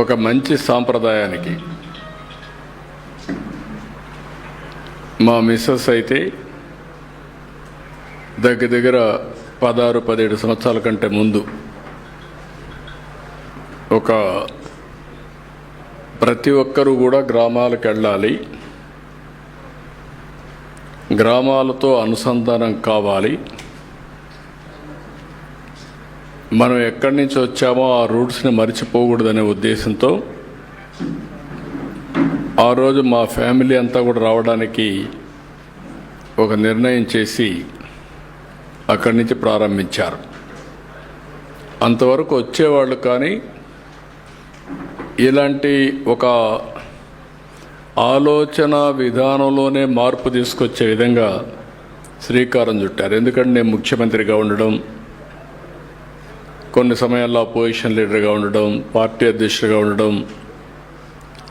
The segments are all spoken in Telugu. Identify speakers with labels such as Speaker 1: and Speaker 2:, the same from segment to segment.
Speaker 1: ఒక మంచి సాంప్రదాయానికి మా మిస్సెస్ అయితే దగ్గర దగ్గర పదహారు పదిహేడు సంవత్సరాల కంటే ముందు ఒక ప్రతి ఒక్కరూ కూడా గ్రామాలకు వెళ్ళాలి. గ్రామాలతో అనుసంధానం కావాలి. మనం ఎక్కడి నుంచి వచ్చామో ఆ రూట్స్ని మర్చిపోకూడదనే ఉద్దేశంతో ఆ రోజు మా ఫ్యామిలీ అంతా కూడా రావడానికి ఒక నిర్ణయం చేసి అక్కడి నుంచి ప్రారంభించారు. అంతవరకు వచ్చేవాళ్ళు కానీ ఇలాంటి ఒక ఆలోచన విధానంలోనే మార్పు తీసుకొచ్చే విధంగా శ్రీకారం చుట్టారు. ఎందుకంటే నేను ముఖ్యమంత్రిగా ఉండడం కొన్ని సమయాల్లో అపోజిషన్ లీడర్గా ఉండడం పార్టీ అధ్యక్షుడిగా ఉండడం.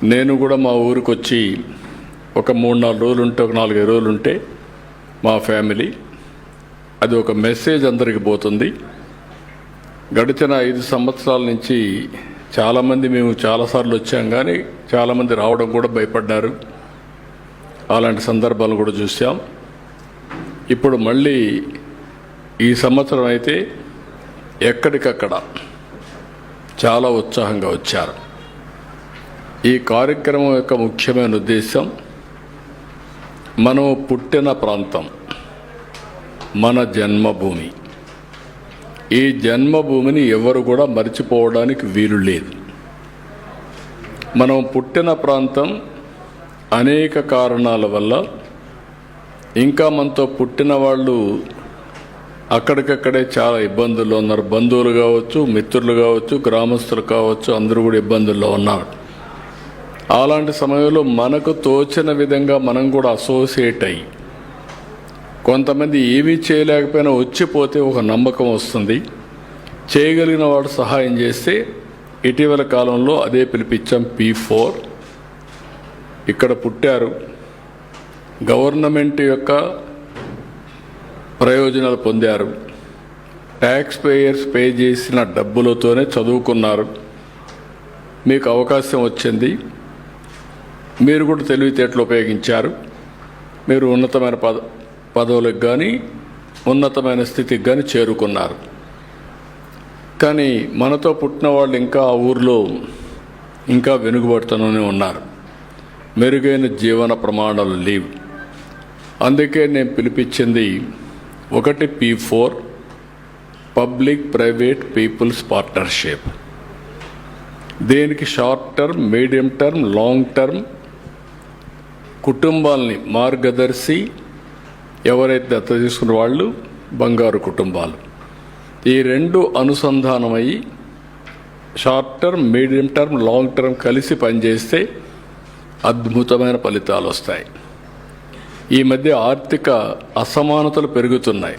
Speaker 1: నేను కూడా మా ఊరికి వచ్చి ఒక మూడు నాలుగు రోజులు ఉంటే ఒక నాలుగైదు రోజులు ఉంటే మా ఫ్యామిలీ అది ఒక మెసేజ్ అందరికి పోతుంది. గడిచిన ఐదు సంవత్సరాల నుంచి చాలామంది మేము చాలాసార్లు వచ్చాం కానీ చాలామంది రావడం కూడా భయపడ్డారు. అలాంటి సందర్భాలు కూడా చూసాం ఇప్పుడు మళ్ళీ ఈ సంవత్సరం అయితే ఎక్కడికక్కడ చాలా ఉత్సాహంగా వచ్చారు. ఈ కార్యక్రమం యొక్క ముఖ్యమైన ఉద్దేశం మనం పుట్టిన ప్రాంతం మన జన్మభూమి. ఈ జన్మభూమిని ఎవరు కూడా మర్చిపోవడానికి వీలు లేదు. మనం పుట్టిన ప్రాంతం అనేక కారణాల వల్ల ఇంకా మనతో పుట్టిన వాళ్ళు అక్కడికక్కడే చాలా ఇబ్బందుల్లో ఉన్నారు. బంధువులు కావచ్చు మిత్రులు కావచ్చు గ్రామస్తులు కావచ్చు అందరూ కూడా ఇబ్బందుల్లో ఉన్నారు. అలాంటి సమయంలో మనకు తోచిన విధంగా మనం కూడా అసోసియేట్ అయ్యి కొంతమంది ఏమీ చేయలేకపోయినా వచ్చిపోతే ఒక నమ్మకం వస్తుంది. చేయగలిగిన వాడు సహాయం చేస్తే ఇటీవల కాలంలో అదే పిలిపించాం పీ ఫోర్. ఇక్కడ పుట్టారు. గవర్నమెంట్ యొక్క ప్రయోజనాలు పొందారు. ట్యాక్స్ పేయర్స్ పే చేసిన డబ్బులతోనే చదువుకున్నారు. మీకు అవకాశం వచ్చింది. మీరు కూడా తెలివితేటలు ఉపయోగించారు. మీరు ఉన్నతమైన పద పదవులకు కానీ ఉన్నతమైన స్థితికి కానీ చేరుకున్నారు. కానీ మనతో పుట్టిన వాళ్ళు ఇంకా ఆ ఊర్లో ఇంకా వెనుకబడుతూనే ఉన్నారు. మెరుగైన జీవన ప్రమాణాలు లేవు. అందుకే నేను పిలిపించింది ఒకటి P four public private people's partnership. దీనికి short term medium term long term? కుటుంబాలని మార్గదర్శి ఎవరైతే దత్త తీసుకున్న వాళ్ళు? బంగారు కుటుంబాలు. ఈ రెండు అనుసంధానమయ్యి short term medium term long term కలిసి పనిచేస్తే అద్భుతమైన ఫలితాలు వస్తాయి ఈ మధ్య ఆర్థిక అసమానతలు పెరుగుతున్నాయి.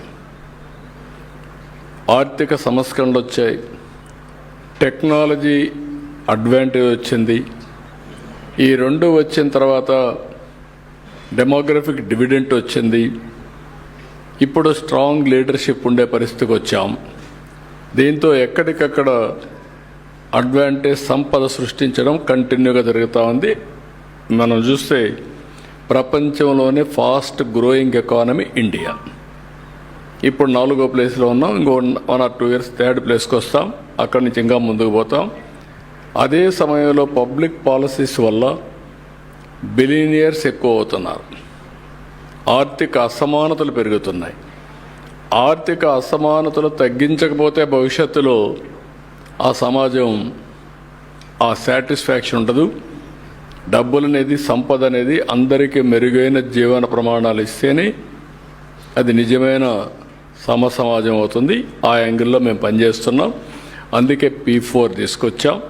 Speaker 1: ఆర్థిక సంస్కరణలు వచ్చాయి. టెక్నాలజీ అడ్వాంటేజ్ వచ్చింది. ఈ రెండు వచ్చిన తర్వాత డెమోగ్రఫిక్ డివిడెంట్ వచ్చింది. ఇప్పుడు స్ట్రాంగ్ లీడర్షిప్ ఉండే పరిస్థితికి వచ్చాం. దీంతో ఎక్కడికక్కడ అడ్వాంటేజ్ సంపద సృష్టించడం కంటిన్యూగా జరుగుతూ ఉంది. మనం చూస్తే ప్రపంచంలోనే ఫాస్ట్ గ్రోయింగ్ ఎకానమీ ఇండియా. ఇప్పుడు నాలుగో ప్లేస్లో ఉన్నాం. ఇంకో one or two years third ప్లేస్కి వస్తాం. అక్కడి నుంచి ఇంకా ముందుకు పోతాం. అదే సమయంలో పబ్లిక్ పాలసీస్ వల్ల బిలీనియర్స్ ఎక్కువ అవుతున్నారు. ఆర్థిక అసమానతలు పెరుగుతున్నాయి. ఆర్థిక అసమానతలు తగ్గించకపోతే భవిష్యత్తులో ఆ సమాజం ఆ సాటిస్ఫాక్షన్ ఉండదు. డబ్బులు అనేది సంపద అనేది అందరికీ మెరుగైన జీవన ప్రమాణాలు ఇస్తేనే అది నిజమైన సమ సమాజం అవుతుంది. ఆ యాంగిల్లో మేము పనిచేస్తున్నాం. అందుకే పీ ఫోర్ తీసుకొచ్చాం.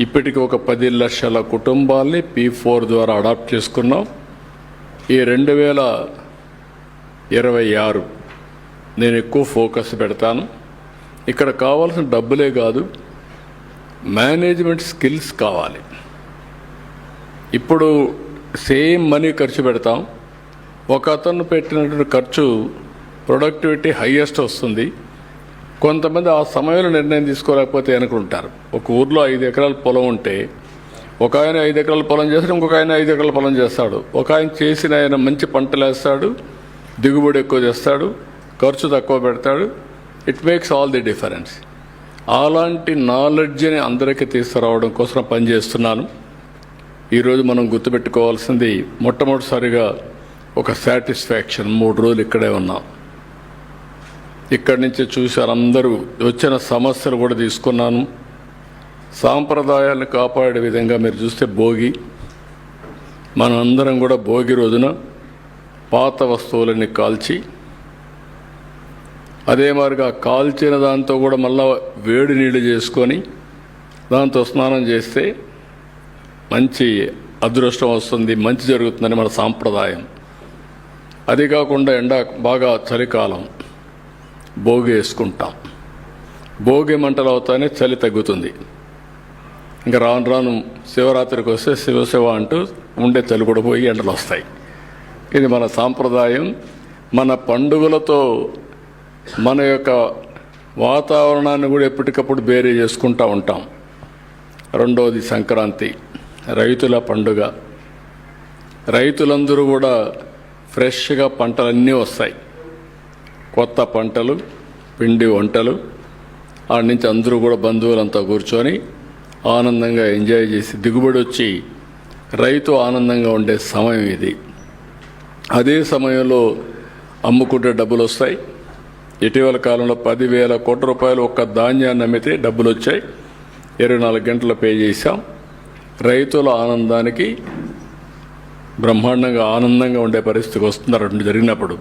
Speaker 1: ఇప్పటికి ఒక పది లక్షల కుటుంబాల్ని పీ ఫోర్ ద్వారా అడాప్ట్ చేసుకున్నాం. ఈ రెండు వేల ఇరవై ఆరు నేను ఎక్కువ ఫోకస్ పెడతాను. ఇక్కడ కావాల్సిన డబ్బులే కాదు మేనేజ్మెంట్ స్కిల్స్ కావాలి. ఇప్పుడు సేమ్ మనీ ఖర్చు పెడతాం. ఒక అతను పెట్టినటువంటి ఖర్చు ప్రొడక్టివిటీ హయ్యెస్ట్ వస్తుంది. కొంతమంది ఆ సమయంలో నిర్ణయం తీసుకోలేకపోతే అనుకుంటారు ఒక ఊర్లో ఐదు ఎకరాల పొలం ఉంటే ఒక ఆయన ఐదు ఎకరాల పొలం చేస్తాడు ఇంకొక ఆయన ఐదు ఎకరాల పొలం చేస్తాడు. ఒక ఆయన చేసిన ఆయన మంచి పంటలు వేస్తాడు దిగుబడి ఎక్కువ చేస్తాడు ఖర్చు తక్కువ పెడతాడు. It makes all the difference అలాంటి నాలెడ్జ్ని అందరికీ తీసుకురావడం కోసం పనిచేస్తున్నాను. ఈరోజు మనం గుర్తుపెట్టుకోవాల్సింది మొట్టమొదటిసారిగా ఒక సాటిస్ఫాక్షన్. మూడు రోజులు ఇక్కడే ఉన్నాం. ఇక్కడి నుంచి చూశారు అందరూ వచ్చిన సమస్యలు కూడా తీసుకున్నాను. సాంప్రదాయాలను కాపాడే విధంగా మీరు చూస్తే భోగి. మనందరం అందరం కూడా భోగి రోజున పాత వస్తువులని కాల్చి అదే మాదిరిగా కాల్చిన దాంతో కూడా మళ్ళా వేడి నీళ్ళు చేసుకొని దాంతో స్నానం చేస్తే మంచి అదృష్టం వస్తుంది మంచి జరుగుతుందని మన సాంప్రదాయం. అది కాకుండా ఎండ బాగా చలికాలం భోగి వేసుకుంటాం. భోగి మంటలు అవుతానే చలి తగ్గుతుంది. ఇంకా రాను రాను శివరాత్రికి వస్తే శివశివ అంటూ ఉండే చలి కూడా పోయి ఎండలు వస్తాయి. ఇది మన సాంప్రదాయం. మన పండుగలతో మన యొక్క వాతావరణాన్ని కూడా ఎప్పటికప్పుడు బేరీ చేసుకుంటూ ఉంటాం. రెండవది సంక్రాంతి. రైతుల పండుగ. రైతులందరూ కూడా ఫ్రెష్గా పంటలన్నీ వస్తాయి. కొత్త పంటలు పిండి వంటలు ఆడ నుంచి అందరూ కూడా బంధువులంతా కూర్చొని ఆనందంగా ఎంజాయ్ చేసి దిగుబడి వచ్చి రైతు ఆనందంగా ఉండే సమయం ఇది. అదే సమయంలో అమ్ముకుంటే డబ్బులు వస్తాయి. ఇటీవల కాలంలో పదివేల కోట్ల రూపాయలు ఒక్క ధాన్యాన్ని అమ్మితే డబ్బులు వచ్చాయి. ఇరవై నాలుగు గంటలు పే చేశాం. రైతుల ఆనందానికి బ్రహ్మాండంగా ఆనందంగా ఉండే పరిస్థితికి వస్తుంది జరిగినప్పుడు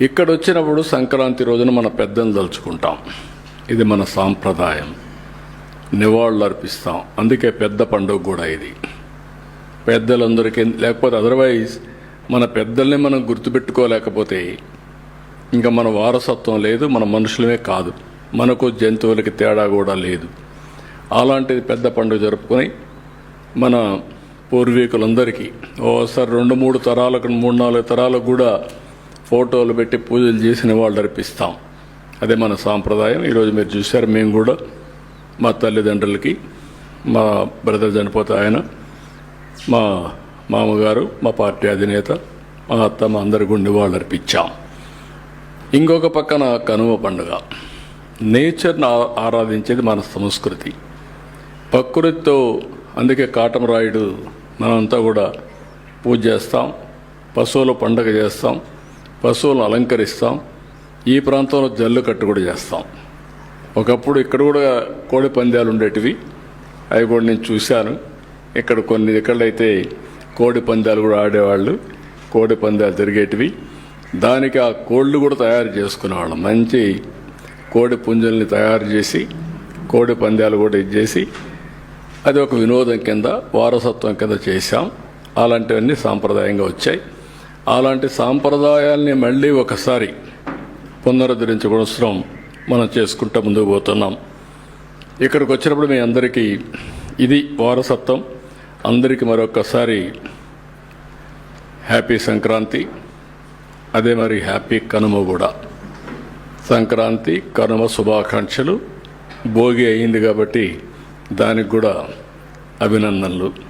Speaker 1: ఇక్కడ వచ్చినప్పుడు సంక్రాంతి రోజున మన పెద్దలు తలుచుకుంటాం. ఇది మన సాంప్రదాయం. నివాళులు అర్పిస్తాం అందుకే పెద్ద పండుగ కూడా ఇది. పెద్దలందరికీ లేకపోతే అదర్వైజ్ మన పెద్దల్ని మనం గుర్తుపెట్టుకోలేకపోతే ఇంకా మన వారసత్వం లేదు మన మనుషులమే కాదు. మనకు జంతువులకి తేడా కూడా లేదు. అలాంటిది పెద్ద పండుగ జరుపుకొని మన పూర్వీకులందరికీ ఓసారి రెండు మూడు తరాలకు మూడు నాలుగు తరాలకు కూడా ఫోటోలు పెట్టి పూజలు చేసిన వాళ్ళు అర్పిస్తాం. అదే మన సాంప్రదాయం. ఈరోజు మీరు చూశారు మేము కూడా మా తల్లిదండ్రులకి మా బ్రదర్ చనిపోతే ఆయన మా మామగారు మా పార్టీ అధినేత మా అత్త మా అందరి గుండె వాళ్ళు అర్పించాం. ఇంకొక పక్కన కనుమ పండుగ. నేచర్ని ఆరాధించేది మన సంస్కృతి. ప్రకృతితో అందుకే కాటమరాయుడు మనంతా కూడా పూజ చేస్తాం పశువుల పండగ చేస్తాం పశువులను అలంకరిస్తాం ఈ ప్రాంతంలో జల్లు కట్టు కూడా చేస్తాం. ఒకప్పుడు ఇక్కడ కూడా కోడి పందాలు ఉండేటివి అవి కూడా నేను చూశాను. ఇక్కడ కొన్ని ఎక్కడైతే కోడి పందాలు కూడా ఆడేవాళ్ళు కోడి పందాలు తిరిగేటివి దానికి ఆ కోళ్ళు కూడా తయారు చేసుకునేవాళ్ళం. మంచి కోడి పుంజుల్ని తయారు చేసి కోడి పందాలు కూడా ఇచ్చేసి అది ఒక వినోదం కింద వారసత్వం కింద చేశాం. అలాంటివన్నీ సాంప్రదాయంగా వచ్చాయి. అలాంటి సాంప్రదాయాల్ని మళ్ళీ ఒకసారి పునరుద్ధరించుకోవడం మనం చేసుకుంటూ ముందుకు పోతున్నాం. ఇక్కడికి వచ్చినప్పుడు మీ అందరికీ ఇది వారసత్వం. అందరికీ మరొకసారి హ్యాపీ సంక్రాంతి. అదే మరి హ్యాపీ కనుమ కూడా. సంక్రాంతి కనుమ శుభాకాంక్షలు. భోగి అయింది కాబట్టి దానికి కూడా అభినందనలు.